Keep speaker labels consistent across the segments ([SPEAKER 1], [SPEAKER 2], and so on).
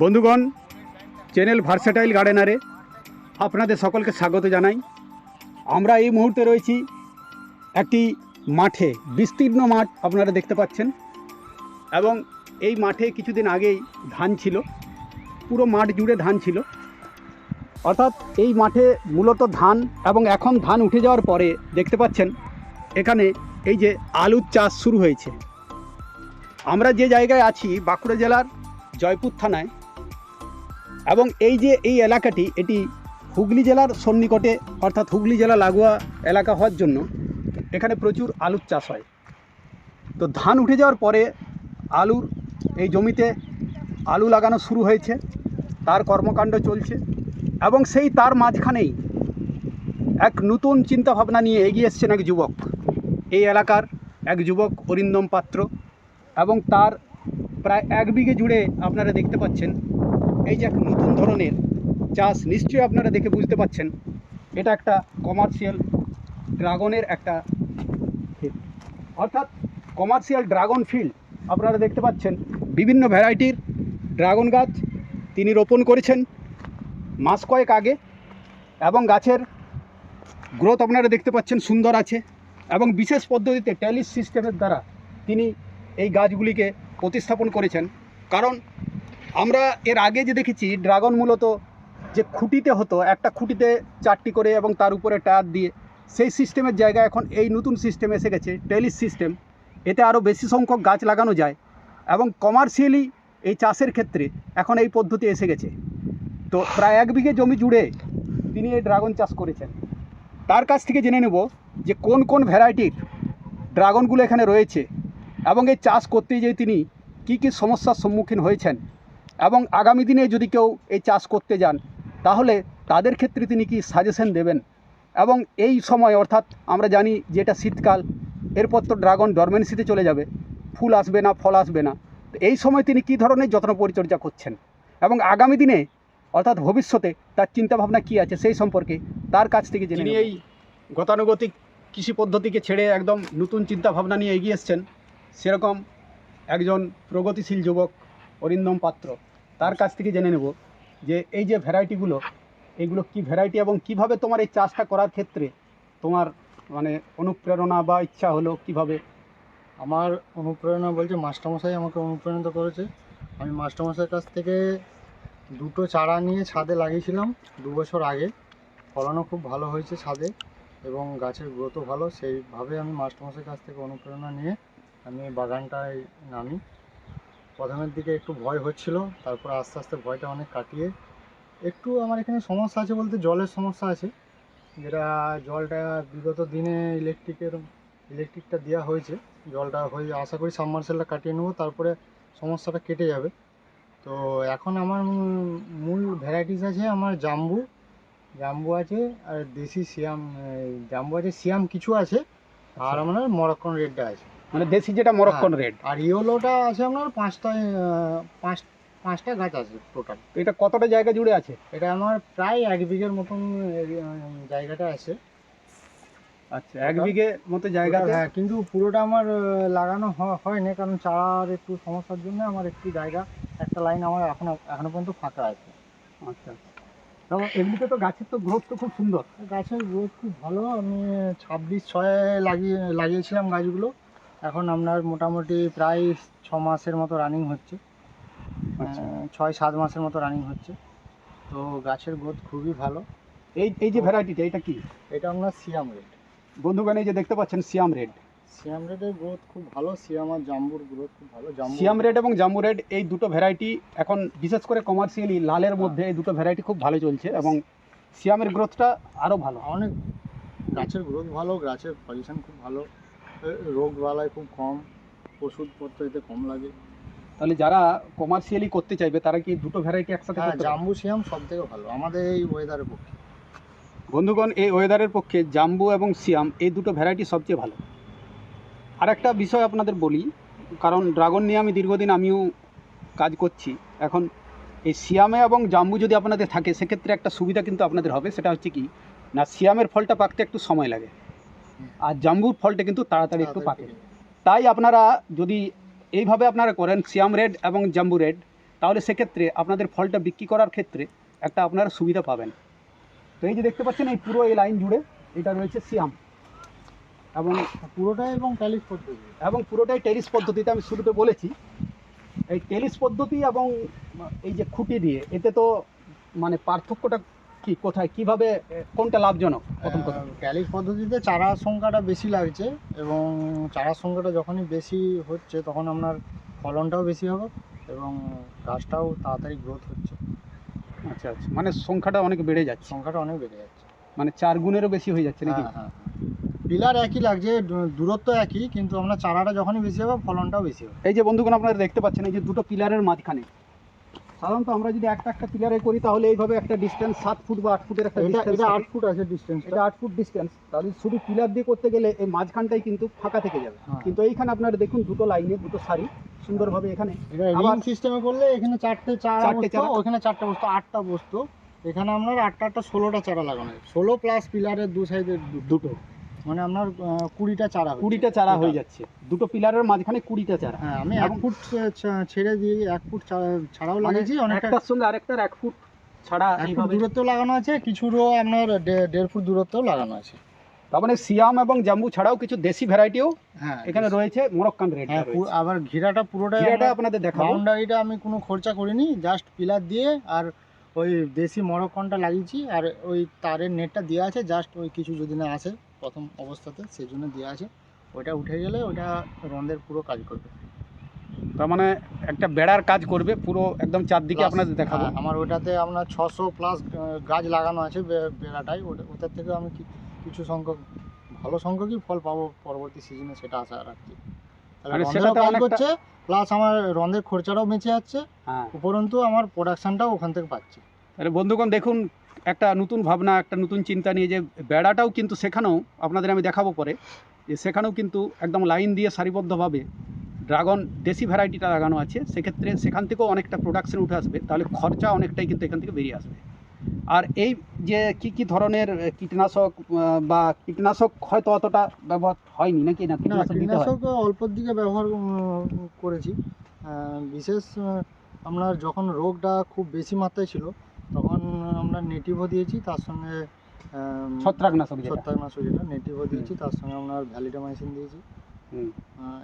[SPEAKER 1] বন্ধুগণ channel versatile গার্ডেনারে আপনাদের সকলকে স্বাগত জানাই। আমরা এই মুহূর্তে রয়েছি একটি মাঠে, বিস্তীর্ণ মাঠ আপনারা দেখতে পাচ্ছেন। এবং এই মাঠে কিছুদিন আগেই ধান ছিল, পুরো মাঠ জুড়ে ধান ছিল। অর্থাৎ এই মাঠে মূলত ধান এবং এখন ধান উঠে যাওয়ার পরে দেখতে পাচ্ছেন, এখানে এই যে আলুর চাষ শুরু হয়েছে। আমরা যে জায়গায় আছি, বাঁকুড়া জেলার জয়পুর থানায় এবং এই যে এই এলাকাটি, এটি হুগলি জেলার সন্নিকটে, অর্থাৎ হুগলি জেলা লাগোয়া এলাকা হওয়ার জন্য এখানে প্রচুর আলুর চাষ হয়। তো ধান উঠে যাওয়ার পরে আলুর এই জমিতে আলু লাগানো শুরু হয়েছে, তার কর্মকাণ্ড চলছে এবং সেই তার মাঝখানেই এক নতুন চিন্তাভাবনা নিয়ে এগিয়ে এসছেন এক যুবক। এই এলাকার এক যুবক অরিন্দম পাত্র এবং তার প্রায় এক বিঘে জুড়ে আপনারা দেখতে পাচ্ছেন এই যে এক নতুন ধরনের চাষ নিশ্চয়ই আপনারা দেখে বুঝতে পাচ্ছেন। এটা একটা কমার্শিয়াল ড্রাগনের একটা ক্ষেত অর্থাৎ কমার্শিয়াল ড্রাগন ফিল্ড আপনারা দেখতে পাচ্ছেন, বিভিন্ন ভ্যারাইটির ড্রাগন গাছ তিনি রোপণ করেছেন মাস কয়েক আগে, এবং গাছের গ্রোথ আপনারা দেখতে পাচ্ছেন সুন্দর আছে, এবং বিশেষ পদ্ধতিতে ট্যালিস সিস্টেমের দ্বারা তিনি এই গাছগুলিকে প্রতিস্থাপন করেছেন। কারণ আমরা এর আগে যে দেখেছি, ড্রাগন মূলত যে খুঁটিতে হতো, একটা খুঁটিতে চারটি করে এবং তার উপরে টায়ার দিয়ে, সেই সিস্টেমের জায়গায় এখন এই নতুন সিস্টেম এসে গেছে, টেলিস সিস্টেম। এতে আরও বেশি সংখ্যক গাছ লাগানো যায় এবং কমার্শিয়ালি এই চাষের ক্ষেত্রে এখন এই পদ্ধতি এসে গেছে। তো প্রায় এক বিঘে জমি জুড়ে তিনি এই ড্রাগন চাষ করেছেন। তার কাছ থেকে জেনে নেব যে কোন কোন ভ্যারাইটির ড্রাগনগুলো এখানে রয়েছে এবং এই চাষ করতে যেয়ে তিনি কি কি সমস্যার সম্মুখীন হয়েছেন। এবং আগামী দিনে যদি কেউ এই চাষ করতে যান তাহলে তাদের ক্ষেত্রে তিনি কি সাজেশন দেবেন? এবং এই সময় অর্থাৎ আমরা জানি যে এটা শীতকাল এরপর তো ড্রাগন ডরমেন্সিতে চলে যাবে ফুল আসবে না ফল আসবে না। তো এই সময় তিনি কী ধরনের যত্ন পরিচর্যা করছেন? এবং আগামী দিনে অর্থাৎ ভবিষ্যতে তার চিন্তাভাবনা কী আছে সেই সম্পর্কে তার কাছ থেকে জেনে এই গতানুগতিক কৃষি পদ্ধতিকে ছেড়ে একদম নতুন চিন্তাভাবনা নিয়ে এগিয়ে এসছেন। সেরকম একজন প্রগতিশীল যুবক অরিন্দম পাত্র। তার কাছ থেকে জেনে নেব যে এই যে ভ্যারাইটিগুলো এগুলো কি ভ্যারাইটি এবং কীভাবে তোমার এই চাষটা করার ক্ষেত্রে তোমার মানে অনুপ্রেরণা বা ইচ্ছা হলো কীভাবে?
[SPEAKER 2] আমার অনুপ্রেরণা বলছে মাস্টারমশাই আমাকে অনুপ্রাণিত করেছে। আমি মাস্টারমশাইয়ের কাছ থেকে দুটো চারা নিয়ে ছাদে লাগিয়েছিলাম দু বছর আগে। ফলানো খুব ভালো হয়েছে ছাদে এবং গাছের গ্রোথও ভালো। সেইভাবে আমি মাস্টারমশাইয়ের কাছ থেকে অনুপ্রেরণা নিয়ে আমি বাগানটায় নামি। প্রথমের দিকে একটু ভয় হচ্ছিল তারপর আস্তে আস্তে ভয়টা অনেক কাটিয়ে একটু আমার এখানে সমস্যা আছে বলতে জলের সমস্যা আছে। যেটা জলটা বিগত দিনে ইলেকট্রিকের ইলেকট্রিকটা দেওয়া হয়েছে জলটা হয়ে আশা করি সাবমার্সেলটা কাটিয়ে নেব তারপরে সমস্যাটা কেটে যাবে। তো এখন আমার মূল- মূল ভ্যারাইটিস আছে আমার জাম্বু জাম্বু আছে আর দেশি সিয়াম জাম্বু আছে সিয়াম কিছু আছে আর আমার মরক্কন রেডটা আছে।
[SPEAKER 1] মানে দেশি যেটা মরক্কন রেড
[SPEAKER 2] আর ইয়েলোটা আছে আপনার পাঁচটা পাঁচ পাঁচটা গাছ আছে টোটাল
[SPEAKER 1] এটা কতটা জায়গা জুড়ে আছে?
[SPEAKER 2] এটা আমার প্রায় এক বিঘের মতন জায়গাটা আছে।
[SPEAKER 1] আচ্ছা এক বিঘে মতো জায়গা
[SPEAKER 2] হ্যাঁ কিন্তু পুরোটা আমার লাগানো হ- হয়নি কারণ চারার একটু সমস্যার জন্য আমার একটু জায়গা একটা লাইন আমার এখনও এখনও পর্যন্ত ফাঁকা আছে।
[SPEAKER 1] আচ্ছা তো এমনিতে তো গাছের তো গ্রোথ তো খুব সুন্দর।
[SPEAKER 2] গাছের গ্রোথ খুব ভালো আমি ছাব্বিশ ছয় লাগিয়ে লাগিয়েছিলাম গাছগুলো। এখন আপনার মোটামুটি প্রায় ছ মাসের মতো রানিং হচ্ছে।
[SPEAKER 1] আচ্ছা।
[SPEAKER 2] ছয় সাত মাসের মতো রানিং হচ্ছে। তো গাছের গ্রোথ খুবই ভালো।
[SPEAKER 1] এই এই যে ভ্যারাইটিটা এটা কি?
[SPEAKER 2] এটা আপনার সিয়াম রেড
[SPEAKER 1] বন্ধুগণ এই যে দেখতে পাচ্ছেন সিয়াম রেড
[SPEAKER 2] সিয়াম রেডের গ্রোথ খুব ভালো সিয়াম আর জাম্বুর গ্রোথ খুব ভালো। জাম্বু
[SPEAKER 1] সিয়াম রেড এবং জাম্বু রেড এই দুটো ভ্যারাইটি এখন বিশেষ করে কমার্শিয়ালি লালের মধ্যে এই দুটো ভ্যারাইটি খুব ভালো চলছে এবং সিয়ামের গ্রোথটা আরও ভালো।
[SPEAKER 2] অনেক গাছের গ্রোথ ভালো গাছের পজিশন খুব ভালো। রোগ বালাই খুব কম ওষুধপত্র এতে কম লাগে।
[SPEAKER 1] তাহলে যারা কমার্শিয়ালি করতে চাইবে তারা কি দুটো ভ্যারাইটি একসাথে
[SPEAKER 2] হ্যাঁ
[SPEAKER 1] করতে
[SPEAKER 2] জাম্বু সিয়াম সব থেকে ভালো। আমাদের এই ওয়েদারের পক্ষে।
[SPEAKER 1] বন্ধুগণ এই ওয়েদারের পক্ষে জাম্বু এবং সিয়াম এই দুটো ভ্যারাইটি সবচেয়ে ভালো। আর একটা বিষয় আপনাদের বলি কারণ ড্রাগন নিয়ে আমি দীর্ঘদিন আমিও কাজ করছি। এখন এই সিয়ামে এবং জাম্বু যদি আপনাদের থাকে সেক্ষেত্রে একটা সুবিধা কিন্তু আপনাদের হবে সেটা হচ্ছে কি না সিয়ামের ফলটা পাকতে একটু সময় লাগে। আর জাম্বুর ফলটা কিন্তু তাড়াতাড়ি একটু পাকে। তাই আপনারা যদি এইভাবে আপনারা করেন সিয়াম রেড এবং জাম্বু রেড তাহলে সেক্ষেত্রে আপনাদের ফলটা বিক্রি করার ক্ষেত্রে একটা আপনারা সুবিধা পাবেন। তো এই যে দেখতে পাচ্ছেন এই পুরো এই লাইন জুড়ে এটা রয়েছে সিয়াম। এবং
[SPEAKER 2] পুরোটাই এবং টেলিস পদ্ধতি?
[SPEAKER 1] এবং পুরোটাই টেলিস পদ্ধতিতে আমি শুরুতে বলেছি। এই টেলিস পদ্ধতি এবং এই যে খুঁটি দিয়ে এতে তো মানে পার্থক্যটা কি কোথায় কীভাবে কোনটা লাভজনক? প্রথম কথা।
[SPEAKER 2] ক্যালিস পদ্ধতিতে চারার সংখ্যাটা বেশি লাগছে এবং চারার সংখ্যাটা যখনই বেশি হচ্ছে তখন আপনার ফলনটাও বেশি হবে এবং গাছটাও তাড়াতাড়ি গ্রোথ হচ্ছে।
[SPEAKER 1] আচ্ছা আচ্ছা। মানে সংখ্যাটা অনেক বেড়ে যাচ্ছে।
[SPEAKER 2] সংখ্যাটা অনেক বেড়ে যাচ্ছে।
[SPEAKER 1] মানে চার গুণেরও বেশি হয়ে যাচ্ছে নাকি?
[SPEAKER 2] হ্যাঁ হ্যাঁ পিলার একই লাগছে দূরত্ব একই কিন্তু আপনার চারাটা যখনই বেশি হবে ফলনটাও বেশি হবে।
[SPEAKER 1] এই যে বন্ধুগণ আপনারা দেখতে পাচ্ছেন এই যে দুটো পিলারের মাঝখানে সাধারণত আমরা যদি একটা একটা পিলারে করি তাহলে এইভাবে একটা ডিস্টেন্স সাত ফুট বা আট ফুটের একটা distance
[SPEAKER 2] এটা আট ফুট আছে ডিস্টেন্স
[SPEAKER 1] এটা আট ফুট ডিস্টেন্স তাহলে শুধু পিলার দিয়ে করতে গেলে এই মাঝখানটাই কিন্তু ফাঁকা থেকে যাবে।
[SPEAKER 2] হ্যাঁ।
[SPEAKER 1] কিন্তু এইখানে আপনারা দেখুন দুটো লাইনে দুটো সারি সুন্দরভাবে এখানে।
[SPEAKER 2] রিং সিস্টেমে করলে এখানে চারটে চার
[SPEAKER 1] চারটে
[SPEAKER 2] বসতো
[SPEAKER 1] চারা।
[SPEAKER 2] ওখানে চারটে বস্তু আটটা বস্তু। এখানে আপনার আটটা আটটা ষোলোটা চারা লাগানো হয় ষোলো প্লাস পিলারের দু সাইডে
[SPEAKER 1] দুটো।
[SPEAKER 2] মানে আপনার কুড়িটা চারা
[SPEAKER 1] কুড়িটা চারা হয়ে যাচ্ছে। দুটো পিলারের মাঝখানে কুড়িটা চারা।
[SPEAKER 2] হ্যাঁ আমি এক ফুট ছেড়ে দিয়ে এক ফুট ছাড়াও
[SPEAKER 1] মানে
[SPEAKER 2] লাগিয়েছি অনেকটা
[SPEAKER 1] একটার সঙ্গে আরেকটার এক ফুট ছাড়া
[SPEAKER 2] দূরত্ব লাগানো আছে কিছুরও আপনার দেড় ফুট দূরত্বও লাগানো আছে।
[SPEAKER 1] তার মানে সিয়াম এবং জাম্বু ছাড়াও কিছু দেশি ভ্যারাইটিও
[SPEAKER 2] হ্যাঁ
[SPEAKER 1] এখানে রয়েছে মোরক্কান রেড
[SPEAKER 2] হ্যাঁ আবার ঘিরাটা
[SPEAKER 1] এটা
[SPEAKER 2] আমরা-
[SPEAKER 1] আপনাদের দেখাবো।
[SPEAKER 2] বাউন্ডারিটা আমি কোনো খরচা করিনি জাস্ট পিলার দিয়ে আর ওই দেশি মরকনটা লাগিয়েছি আর ওই তারের নেটটা দেওয়া আছে জাস্ট ওই কিছু যদি না আসে। প্রথম অবস্থাতে সেই জন্য দেওয়া আছে। ওইটা উঠে গেলে ওটা রন্ধের পুরো কাজ করবে।
[SPEAKER 1] তার মানে একটা বেড়ার কাজ করবে পুরো একদম চারদিকে আপনাদের দেখাবো।
[SPEAKER 2] হ্যাঁ, আমার ওটাতে আপনার ছশো প্লাস গাছ লাগানো আছে বেড়াটাই ওটা ওটার থেকে আমি কিছু সংখ্যক ভালো সংখ্যকই ফল পাবো পরবর্তী সিজনে সেটা আশা রাখছি। করছে প্লাস আমার রন্ধের খরচাটাও বেঁচে যাচ্ছে।
[SPEAKER 1] হ্যাঁ।
[SPEAKER 2] উপরন্তু আমার প্রোডাকশনটাও ওখান থেকে পাচ্ছি।
[SPEAKER 1] তাহলে বন্ধুগণ দেখুন একটা নতুন ভাবনা একটা নতুন চিন্তা নিয়ে যে বেড়াটাও কিন্তু সেখানেও আপনাদের আমি দেখাবো পরে। যে সেখানেও কিন্তু একদম লাইন দিয়ে সারিবদ্ধভাবে ড্রাগন দেশি ভ্যারাইটিটা লাগানো আছে। সেক্ষেত্রে সেখান থেকেও অনেকটা প্রোডাকশন উঠে আসবে তাহলে খরচা অনেকটাই কিন্তু এখান থেকে বেরিয়ে আসবে। আর এই যে কি কি ধরনের কীটনাশক বা কীটনাশক হয়তো অতটা ব্যবহার হয়নি নাকি না? কীটনাশক
[SPEAKER 2] অল্পর দিকে ব্যবহার করেছি। বিশেষ আপনার যখন রোগটা খুব বেশি মাত্রায় ছিল আমরা নেটিভও দিয়েছি তার সঙ্গে
[SPEAKER 1] ছত্রাকনাশক
[SPEAKER 2] ছত্রাকনাশক যেটা নেটিভও দিয়েছি তার সঙ্গে আপনার ভ্যালিডামাইসিন দিয়েছি।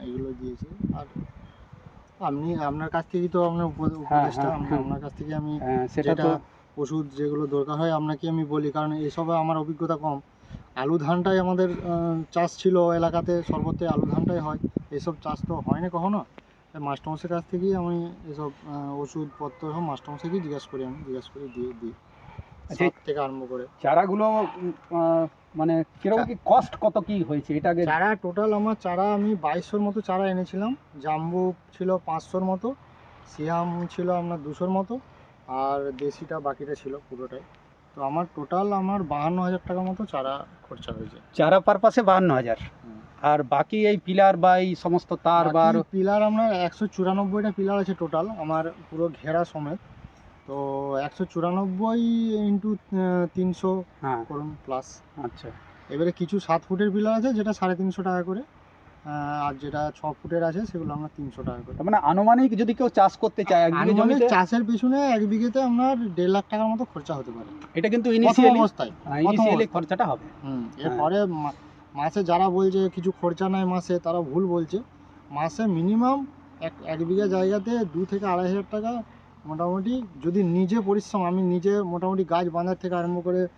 [SPEAKER 2] এগুলো দিয়েছি। আর আপনি আপনার কাছ থেকেই তো আপনার
[SPEAKER 1] হ্যাঁ,
[SPEAKER 2] উপদেশটা
[SPEAKER 1] হ্যাঁ,
[SPEAKER 2] আমি
[SPEAKER 1] হ্যাঁ।
[SPEAKER 2] আপনার কাছ থেকে আমি
[SPEAKER 1] সেটা
[SPEAKER 2] ওষুধ যেগুলো দরকার হয় আপনাকে আমি বলি। কারণ এসবে আমার অভিজ্ঞতা কম। আলু ধানটাই আমাদের চাষ ছিল এলাকাতে সর্বত্র আলু ধানটাই হয়। এসব চাষ তো হয় না কখনো। মাস্টারমশাইয়ের কাছ থেকেই আমি এসব ওষুধপত্র সব মাস্টারমশাইকেই জিজ্ঞাসা করি আমি জিজ্ঞাসা করে দিয়ে দিই
[SPEAKER 1] আচ্ছা,
[SPEAKER 2] থেকে আরম্ভ করে।
[SPEAKER 1] চারাগুলো মানে কীরকম কি কস্ট কত কি হয়েছে? এটা আগে
[SPEAKER 2] চারা টোটাল আমার চারা আমি বাইশশোর মতো চারা এনেছিলাম। জাম্বু ছিল পাঁচশোর মতো সিয়াম ছিল আপনার দুশোর মতো আর দেশিটা বাকিটা ছিল পুরোটাই। তো আমার টোটাল আমার বাহান্ন হাজার টাকার মতো চারা খরচা হয়েছে।
[SPEAKER 1] চারা পারপাসে বাহান্ন হাজার। আর বাকি এই পিলার বা এই সমস্ত তার বা
[SPEAKER 2] পিলার আপনার একশো চুরানব্বইটা পিলার আছে টোটাল আমার পুরো ঘেরা সমেত। তো একশো চুরানব্বই ইন্টু তিনশো
[SPEAKER 1] হ্যাঁ।
[SPEAKER 2] করুন প্লাস
[SPEAKER 1] আচ্ছা।
[SPEAKER 2] এবারে কিছু সাত ফুটের পিলার আছে যেটা সাড়ে তিনশো টাকা করে আর যেটা ছ ফুটের আছে সেগুলো আমরা তিনশো টাকা করে।
[SPEAKER 1] মানে আনুমানিক যদি কেউ চাষ করতে চায় এক বিঘে জমিতে
[SPEAKER 2] চাষের পিছনে এক বিঘেতে আপনার দেড় লাখ টাকার মতো খরচা হতে পারে।
[SPEAKER 1] এটা কিন্তু ইনিশিয়ালি
[SPEAKER 2] অবস্থায়
[SPEAKER 1] ইনিশিয়ালি খরচাটা হবে।
[SPEAKER 2] হুম
[SPEAKER 1] হ্যাঁ।
[SPEAKER 2] এরপরে মাসে যারা বলছে কিছু খরচা নাই মাসে তারা ভুল বলছে। মাসে মিনিমাম এক এক বিঘা জায়গাতে দু থেকে আড়াই হাজার টাকা মোটামুটি যদি নিজে পরিশ্রম আমি নিজে মোটামুটি গাছ বাঁধার থেকে আরম্ভ করে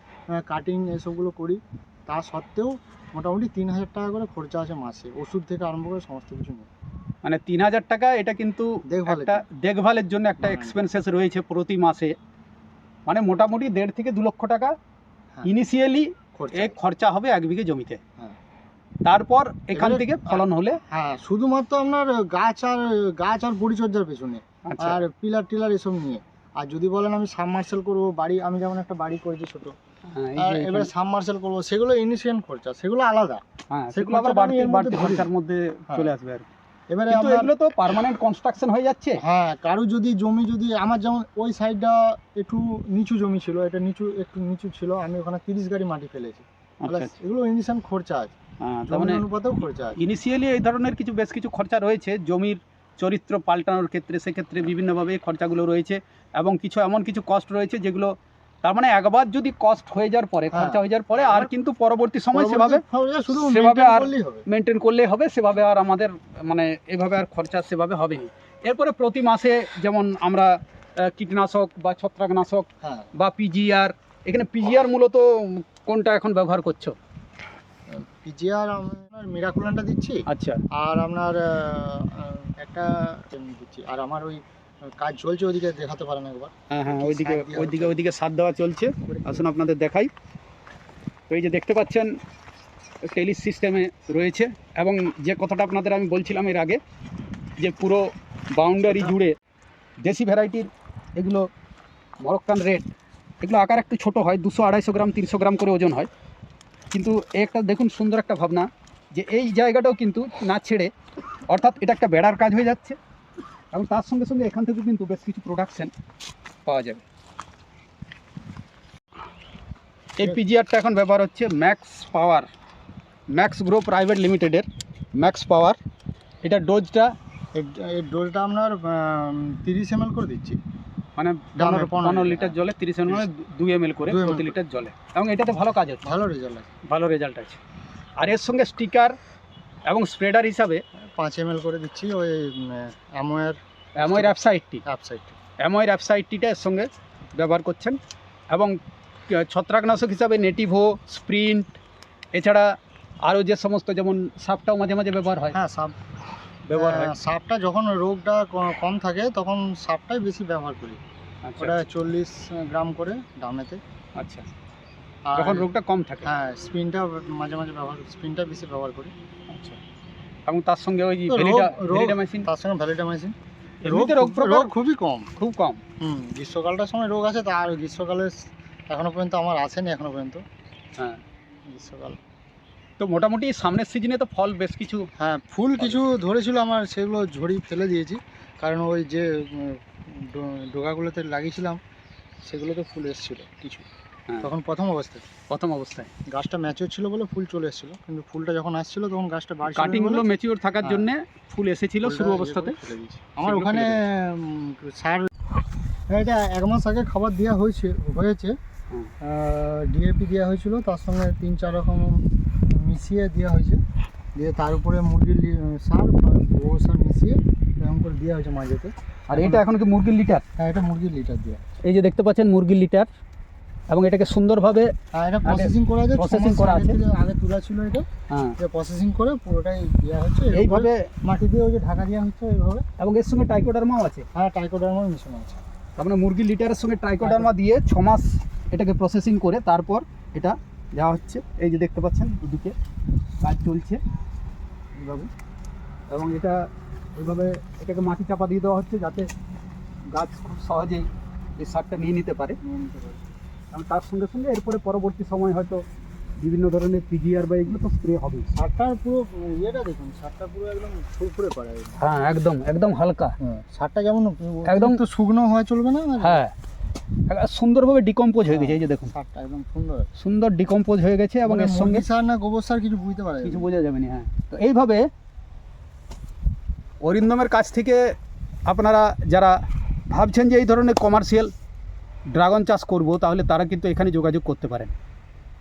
[SPEAKER 2] কাটিং এসবগুলো করি তা সত্ত্বেও মোটামুটি তিন হাজার টাকা করে খরচা আছে মাসে। ওষুধ থেকে আরম্ভ করে সমস্ত কিছু নিয়ে।
[SPEAKER 1] মানে তিন হাজার টাকা এটা কিন্তু
[SPEAKER 2] দেখভালের
[SPEAKER 1] একটা দেখভালের জন্য একটা এক্সপেন্সেস রয়েছে প্রতি মাসে। মানে মোটামুটি দেড় থেকে দু লক্ষ টাকা
[SPEAKER 2] হ্যাঁ।
[SPEAKER 1] ইনিশিয়ালি
[SPEAKER 2] খরচা।
[SPEAKER 1] এ খরচা হবে এক বিঘে জমিতে।
[SPEAKER 2] হ্যাঁ।
[SPEAKER 1] তারপর এখান থেকে ফলন হলে
[SPEAKER 2] হ্যাঁ শুধুমাত্র আপনার গাছ আর গাছ আর পরিচর্যার পেছনে। আর পিলার টিলার এসব নিয়ে। আর যদি বলেন আমি সাবমার্সেল করব বাড়ি আমি যেমন একটা বাড়ি করেছি ছোট।
[SPEAKER 1] হ্যাঁ,
[SPEAKER 2] এবারে সাবমার্সেল করব সেগুলো ইনিশিয়েন্ট খরচা সেগুলো আলাদা।
[SPEAKER 1] হ্যাঁ সেগুলো আবার বাড়তি বাড়তি খরচার মধ্যে
[SPEAKER 2] হ্যাঁ।
[SPEAKER 1] চলে আসবে আর
[SPEAKER 2] এবারে
[SPEAKER 1] কিন্তু এগুলো তো পার্মানেন্ট কনস্ট্রাকশন হয়ে যাচ্ছে?
[SPEAKER 2] হ্যাঁ কারও যদি জমি যদি আমার যেমন ওই সাইডটা একটু নিচু জমি ছিল এটা নিচু একটু নিচু ছিল আমি ওখানে তিরিশ গাড়ি মাটি ফেলেছি।
[SPEAKER 1] আচ্ছা আচ্ছা।
[SPEAKER 2] এগুলো ইনিশিয়াল খরচা আছে।
[SPEAKER 1] হ্যাঁ, তার মানে
[SPEAKER 2] অনুপাতেও খরচা আছে।
[SPEAKER 1] ইনিশিয়ালি এই ধরনের কিছু বেশ কিছু খরচা রয়েছে জমির চরিত্র পাল্টানোর ক্ষেত্রে সেক্ষেত্রে বিভিন্নভাবে খরচাগুলো রয়েছে এবং কিছু এমন কিছু কষ্ট রয়েছে যেগুলো তার মানে একবার যদি কস্ট হয়ে যাওয়ার পরে
[SPEAKER 2] হ্যাঁ।
[SPEAKER 1] খরচা হয়ে যাওয়ার পরে আর কিন্তু পরবর্তী সময় সেভাবে সেভাবে আর- মেনটেন করলেই হবে সেভাবে আর আমাদের মানে এভাবে আর খরচা সেভাবে হবে না এরপরে প্রতি মাসে যেমন আমরা কীটনাশক বা ছত্রাকনাশক
[SPEAKER 2] হ্যাঁ।
[SPEAKER 1] বা পিজিআর এখানে পিজিআর মূলত কোনটা এখন ব্যবহার করছ?
[SPEAKER 2] পিজিআর আপনার মিরাকুলানটা দিচ্ছি?
[SPEAKER 1] আচ্ছা।
[SPEAKER 2] আর আপনার একটা দিচ্ছি। আর আমার ওই কাজ চলছে ওদিকে দেখাতে পারেন একবার।
[SPEAKER 1] হ্যাঁ হ্যাঁ ওইদিকে ওইদিকে? ওইদিকে সার দেওয়া চলছে। আসুন আপনাদের দেখাই। তো এই যে দেখতে পাচ্ছেন টেলিস সিস্টেমে রয়েছে। এবং যে কথাটা আপনাদের আমি বলছিলাম এর আগে যে পুরো বাউন্ডারি জুড়ে দেশি ভ্যারাইটির এগুলো মরক্কান রেড এগুলো আকার একটু ছোট হয় দুশো আড়াইশো গ্রাম তিনশো গ্রাম করে ওজন হয়। কিন্তু একটা দেখুন সুন্দর একটা ভাবনা যে এই জায়গাটাও কিন্তু না ছেড়ে অর্থাৎ এটা একটা বেড়ার কাজ হয়ে যাচ্ছে। এবং তার সঙ্গে সঙ্গে এখান থেকে কিন্তু বেশ কিছু প্রোডাকশন পাওয়া যাবে। এই পিজিআরটা এখন ব্যবহার হচ্ছে Max power Max Grow private লিমিটেডের ম্যাক্স পাওয়ার এটা ডোজটা
[SPEAKER 2] এর ডোজটা আপনার তিরিশ এম করে দিচ্ছি।
[SPEAKER 1] মানে পনেরো
[SPEAKER 2] লিটার।
[SPEAKER 1] জলে তিরিশ এম মানে দুই এম এল করে
[SPEAKER 2] 2
[SPEAKER 1] প্রতি লিটার জলে। এবং এটাতে ভালো কাজ হচ্ছে
[SPEAKER 2] ভালো রেজাল্ট আছে।
[SPEAKER 1] ভালো রেজাল্ট আছে। আর এর সঙ্গে স্টিকার এবং স্প্রেডার হিসাবে
[SPEAKER 2] পাঁচ এম করে দিচ্ছি ওই অ্যামোয়ার
[SPEAKER 1] অ্যাময়ের অ্যাপসাইটটি
[SPEAKER 2] অ্যাপসাইট
[SPEAKER 1] অ্যাময়ের অ্যাপসাইটটিটা এর সঙ্গে ব্যবহার করছেন। এবং ছত্রাকনাশক হিসাবে নেটিভো স্প্রিন্ট এছাড়া আরও যে সমস্ত যেমন সাপটাও মাঝে মাঝে ব্যবহার হয়।
[SPEAKER 2] হ্যাঁ সাপ।
[SPEAKER 1] ব্যবহার হয়।
[SPEAKER 2] সাপটা যখন রোগটা কম থাকে তখন সাপটাই বেশি ব্যবহার করি। ওটা চল্লিশ গ্রাম করে দামেতে।
[SPEAKER 1] আচ্ছা।
[SPEAKER 2] আর
[SPEAKER 1] যখন রোগটা কম থাকে?
[SPEAKER 2] হ্যাঁ স্পিনটা মাঝে মাঝে ব্যবহার স্পিনটা বেশি ব্যবহার করি।
[SPEAKER 1] আচ্ছা। এবং তার সঙ্গে ওই
[SPEAKER 2] তো
[SPEAKER 1] ভেলিটা
[SPEAKER 2] তার সঙ্গে ভ্যালিডামাইসিন
[SPEAKER 1] এমনিতে রোগ
[SPEAKER 2] রোগ খুবই কম।
[SPEAKER 1] খুব কম?
[SPEAKER 2] হুম গ্রীষ্মকালটার সময় রোগ আছে তার গ্রীষ্মকালে এখনও পর্যন্ত আমার আসেনি এখনও পর্যন্ত।
[SPEAKER 1] হ্যাঁ।
[SPEAKER 2] গ্রীষ্মকাল।
[SPEAKER 1] তো মোটামুটি সামনের সিজনে তো ফল বেশ কিছু
[SPEAKER 2] হ্যাঁ ফুল কিছু ধরেছিল আমার সেগুলো ঝড়ি ফেলে দিয়েছি। কারণ ওই যে ডোকাগুলোতে লাগিয়েছিলাম সেগুলোতে ফুল এসেছিল কিছু।
[SPEAKER 1] হ্যাঁ।
[SPEAKER 2] তখন প্রথম অবস্থায়।
[SPEAKER 1] প্রথম অবস্থায়।
[SPEAKER 2] গাছটা ম্যাচিওর ছিল বলে ফুল চলে এসেছিল কিন্তু ফুলটা যখন আসছিল তখন গাছটা না
[SPEAKER 1] কাটিংগুলো ম্যাচিওর থাকার
[SPEAKER 2] হ্যাঁ।
[SPEAKER 1] জন্য ফুল এসেছিল শুরু অবস্থাতে।
[SPEAKER 2] আমার ওখানে সার এটা এক মাস আগে খাবার দেওয়া হয়েছে হয়েছে। ডিএপি দেওয়া হয়েছিল তার সঙ্গে তিন চার রকম মিশিয়ে দেওয়া হয়েছে। দিয়ে তার উপরে মুরগির সার বা গোবর সার মিশিয়ে এরকম করে দেওয়া হয়েছে মাঝেতে।
[SPEAKER 1] আর এটা এখন কি মুরগির লিটার?
[SPEAKER 2] হ্যাঁ এটা মুরগির লিটার দেওয়া
[SPEAKER 1] এই যে দেখতে পাচ্ছেন মুরগির লিটার এবং এটাকে সুন্দরভাবে
[SPEAKER 2] হ্যাঁ এটা প্রসেসিং করা আছে
[SPEAKER 1] processing করা আছে।
[SPEAKER 2] আগে তোলা ছিল এটা।
[SPEAKER 1] হ্যাঁ।
[SPEAKER 2] প্রসেসিং করে পুরোটাই দেওয়া হচ্ছে
[SPEAKER 1] এইভাবে
[SPEAKER 2] মাটি দিয়ে ওই যে ঢাকা দেওয়া হচ্ছে এইভাবে।
[SPEAKER 1] এবং এর সঙ্গে টাইকোডার্মাও আছে।
[SPEAKER 2] হ্যাঁ টাইকোডার্মার মিশন আছে।
[SPEAKER 1] তার মানে মুরগির লিটারের সঙ্গে ট্রাইকোডার্মা দিয়ে ছ মাস এটাকে প্রসেসিং করে তারপর এটা যাওয়া হচ্ছে। এই যে দেখতে পাচ্ছেন দুদিকে কাজ চলছে। এইভাবে। এবং এটা এইভাবে এটাকে মাটি চাপা দিয়ে দেওয়া হচ্ছে যাতে গাছ খুব সহজেই এই সারটা নিয়ে নিতে পারে। এবং তার সঙ্গে সঙ্গে এরপরে পরবর্তী সময় হয়তো বিভিন্ন ধরনের পিজিআর বা এগুলো তো স্প্রে হবে।
[SPEAKER 2] সারটার পুরো ইয়েটা দেখুন সারটা পুরো একদম ফুরফুরে করা
[SPEAKER 1] হ্যাঁ একদম একদম হালকা।
[SPEAKER 2] হ্যাঁ সারটা যেমন
[SPEAKER 1] একদম-
[SPEAKER 2] তো শুকনো হয়ে চলবে না?
[SPEAKER 1] হ্যাঁ সুন্দরভাবে ডিকম্পোজ হয়ে গেছে এই যে দেখুন।
[SPEAKER 2] সারটা একদম সুন্দর
[SPEAKER 1] সুন্দর ডিকম্পোজ হয়ে গেছে এবং
[SPEAKER 2] মানে
[SPEAKER 1] এর সঙ্গে
[SPEAKER 2] সার না গোবর সার কিছু বুঝতে পারে
[SPEAKER 1] কিছু বোঝা যাবে না হ্যাঁ। তো এইভাবে অরিন্দমের কাছ থেকে আপনারা যারা ভাবছেন যে এই ধরনের কমার্শিয়াল ড্রাগন চাষ করব, তাহলে তারা কিন্তু এখানে যোগাযোগ করতে পারেন।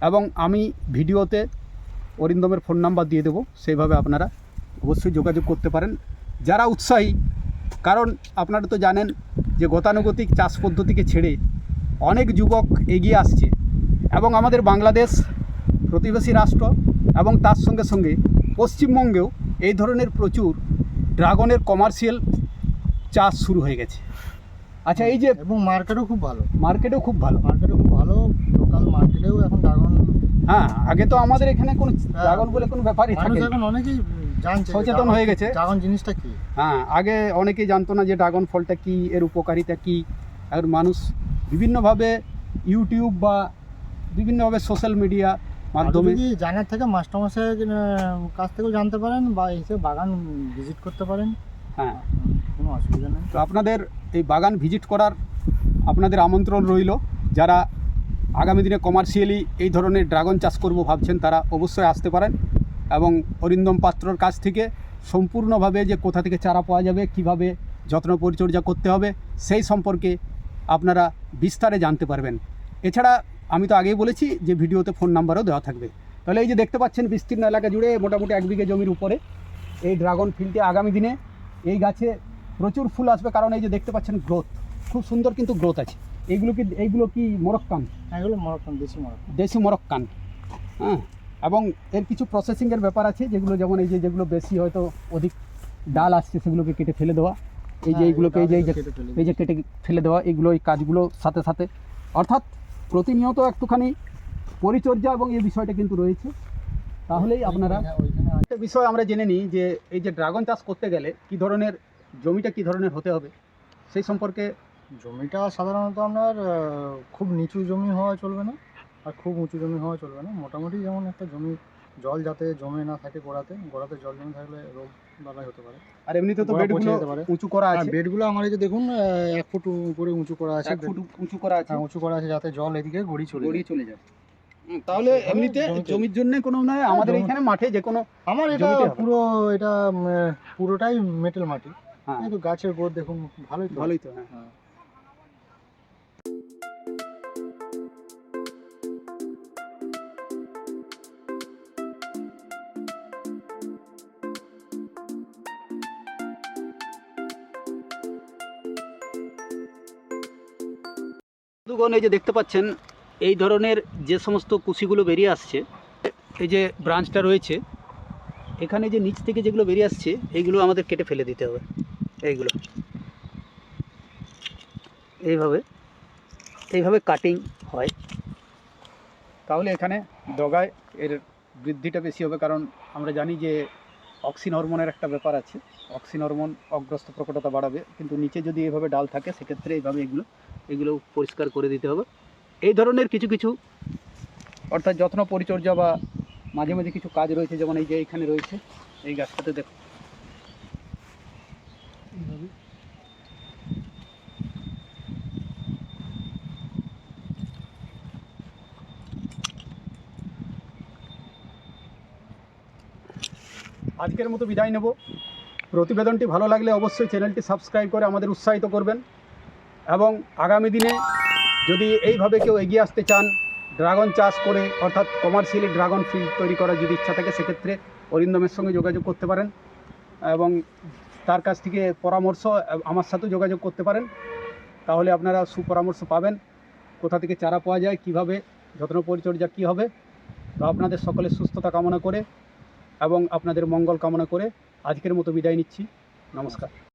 [SPEAKER 1] এবং আমি ভিডিওতে অরিন্দমের ফোন নাম্বার দিয়ে দেবো, সেইভাবে আপনারা অবশ্যই যোগাযোগ করতে পারেন। যারা উৎসাহী, কারণ আপনারা তো জানেন যে গতানুগতিক চাষ পদ্ধতিকে ছেড়ে অনেক যুবক এগিয়ে আসছে। এবং আমাদের বাংলাদেশ প্রতিবেশী রাষ্ট্র এবং তার সঙ্গে সঙ্গে পশ্চিমবঙ্গেও এই ধরনের প্রচুর ড্রাগনের কমার্শিয়াল চাষ শুরু হয়ে গেছে। আচ্ছা এই যে
[SPEAKER 2] এবং মার্কেটও খুব ভালো।
[SPEAKER 1] মার্কেটও খুব ভালো।
[SPEAKER 2] মার্কেটও খুব ভালো লোকাল মার্কেটেও এখন ড্রাগন
[SPEAKER 1] হ্যাঁ আগে তো আমাদের এখানে কোনো ড্রাগন বলে কোনো ব্যাপারই থাকে
[SPEAKER 2] এখন অনেকেই
[SPEAKER 1] সচেতন হয়ে গেছে।
[SPEAKER 2] ড্রাগন জিনিসটা কি?
[SPEAKER 1] হ্যাঁ আগে অনেকেই জানতো না যে ড্রাগন ফলটা কি এর উপকারিতা কি। আর মানুষ বিভিন্নভাবে ইউটিউব বা বিভিন্নভাবে সোশ্যাল মিডিয়া মাধ্যমে।
[SPEAKER 2] যদি জানার থেকে মাস্টারমশাইয়ের কাছ থেকেও জানতে পারেন বা এসে বাগান ভিজিট করতে পারেন।
[SPEAKER 1] হ্যাঁ।
[SPEAKER 2] কোনো অসুবিধা নেই।
[SPEAKER 1] তো আপনাদের এই বাগান ভিজিট করার আপনাদের আমন্ত্রণ রইল। যারা আগামী দিনে কমার্শিয়ালি এই ধরনের ড্রাগন চাষ করব ভাবছেন তারা অবশ্যই আসতে পারেন এবং অরিন্দম পাত্রর কাছ থেকে সম্পূর্ণভাবে যে কোথা থেকে চারা পাওয়া যাবে কীভাবে যত্ন পরিচর্যা করতে হবে সেই সম্পর্কে আপনারা বিস্তারে জানতে পারবেন। এছাড়া আমি তো আগেই বলেছি যে ভিডিওতে ফোন নাম্বারও দেওয়া থাকবে। তাহলে এই যে দেখতে পাচ্ছেন বিস্তীর্ণ এলাকা জুড়ে মোটামুটি এক বিঘে জমির উপরে এই ড্রাগন ফিল্ডে আগামী দিনে এই গাছে প্রচুর ফুল আসবে কারণ এই যে দেখতে পাচ্ছেন গ্রোথ খুব সুন্দর কিন্তু গ্রোথ আছে। এইগুলো কি এইগুলো কি মোরক্কান?
[SPEAKER 2] এগুলো মরক্কান দেশি মরক্কান।
[SPEAKER 1] দেশি মোরক্কান হ্যাঁ। এবং এর কিছু প্রসেসিংয়ের ব্যাপার আছে যেগুলো যেমন এই যে যেগুলো বেশি হয়তো অধিক ডাল আসছে সেগুলোকে কেটে ফেলে দেওয়া। এই যে
[SPEAKER 2] হ্যাঁ,
[SPEAKER 1] এইগুলোকে এই যে এই যে
[SPEAKER 2] কেটে ফেলে
[SPEAKER 1] এই যে কেটে ফেলে দেওয়া এইগুলো এই কাজগুলো সাথে সাথে। অর্থাৎ প্রতিনিয়ত একটুখানি পরিচর্যা এবং এই বিষয়টা কিন্তু রয়েছে। তাহলেই আপনারা একটা বিষয় আমরা জেনে নিই যে এই যে ড্রাগন চাষ করতে গেলে কি ধরনের জমিটা কি ধরনের হতে হবে, সেই সম্পর্কে
[SPEAKER 2] জমিটা সাধারণত আপনার খুব নিচু জমি হওয়া চলবে না আর খুব উঁচু জমি হওয়া চলবে না। মোটামুটি যেমন একটা জমি জল যাতে জমে না থাকে গোড়াতে গোড়াতে জল জমে থাকলে রোগ বালাই হতে পারে।
[SPEAKER 1] আর এমনিতে তো বেডগুলো উঁচু করা আছে।
[SPEAKER 2] বেডগুলো আমার এই যে দেখুন এক ফুট উপরে উঁচু করা আছে।
[SPEAKER 1] এক ফুট উঁচু করা আছে।
[SPEAKER 2] হ্যাঁ, উঁচু করা আছে যাতে জল এদিকে গড়ি চলে
[SPEAKER 1] গড়ি চলে যায়। তাহলে এমনিতে জমির জন্য কোনো নয় আমাদের এখানে মাঠে যে কোনো
[SPEAKER 2] আমার এটা পুরো এটা পুরোটাই মেটেল মাটি।
[SPEAKER 1] হ্যাঁ।
[SPEAKER 2] গাছের গোড় দেখুন ভালোই তো।
[SPEAKER 1] ভালোই তো হ্যাঁ। বন্ধুগণ, এই যে দেখতে পাচ্ছেন, এই ধরনের যে সমস্ত কুশিগুলো বেরিয়ে আসছে, এই যে ব্রাঞ্চটা রয়েছে, এখানে যে নিচ থেকে যেগুলো বেরিয়ে আসছে, এইগুলো আমাদের কেটে ফেলে দিতে হবে। এইগুলো। এইভাবে এইভাবে কাটিং হয়। তাহলে এখানে দগায় এর বৃদ্ধিটা বেশি হবে, কারণ আমরা জানি যে অক্সিন হরমোনের একটা ব্যাপার আছে। অক্সিন হরমোন অগ্রস্ত প্রকটতা বাড়াবে, কিন্তু নিচে যদি এভাবে ডাল থাকে, সেক্ষেত্রে এইভাবে এগুলো এগুলো পরিষ্কার করে দিতে হবে। এই ধরনের কিছু কিছু অর্থাৎ যত্ন পরিচর্যা বা মাঝে মাঝে কিছু কাজ রয়েছে, যেমন এই যে এখানে রয়েছে, এই গাছটাতে দেখো এইভাবে আজকের মতো বিদায় নেব। প্রতিবেদনটি ভালো লাগলে অবশ্যই চ্যানেলটি সাবস্ক্রাইব করে আমাদের উৎসাহিত করবেন এবং আগামী দিনে যদি এইভাবে কেউ এগিয়ে আসতে চান, ড্রাগন চাষ করে, অর্থাৎ কমার্শিয়ালি ড্রাগন ফিল্ড তৈরি করার যদি ইচ্ছা থাকে, সেক্ষেত্রে অরিন্দমের সঙ্গে যোগাযোগ করতে পারেন এবং তার কাছ থেকে পরামর্শ, আমার সাথেও যোগাযোগ করতে পারেন। তাহলে আপনারা সুপরামর্শ পাবেন, কোথা থেকে চারা পাওয়া যায়, কীভাবে, যত্ন পরিচর্যা কী হবে। তো আপনাদের সকলের সুস্থতা কামনা করে এবং আপনাদের মঙ্গল কামনা করে আজকের মতো বিদায় নিচ্ছি। নমস্কার।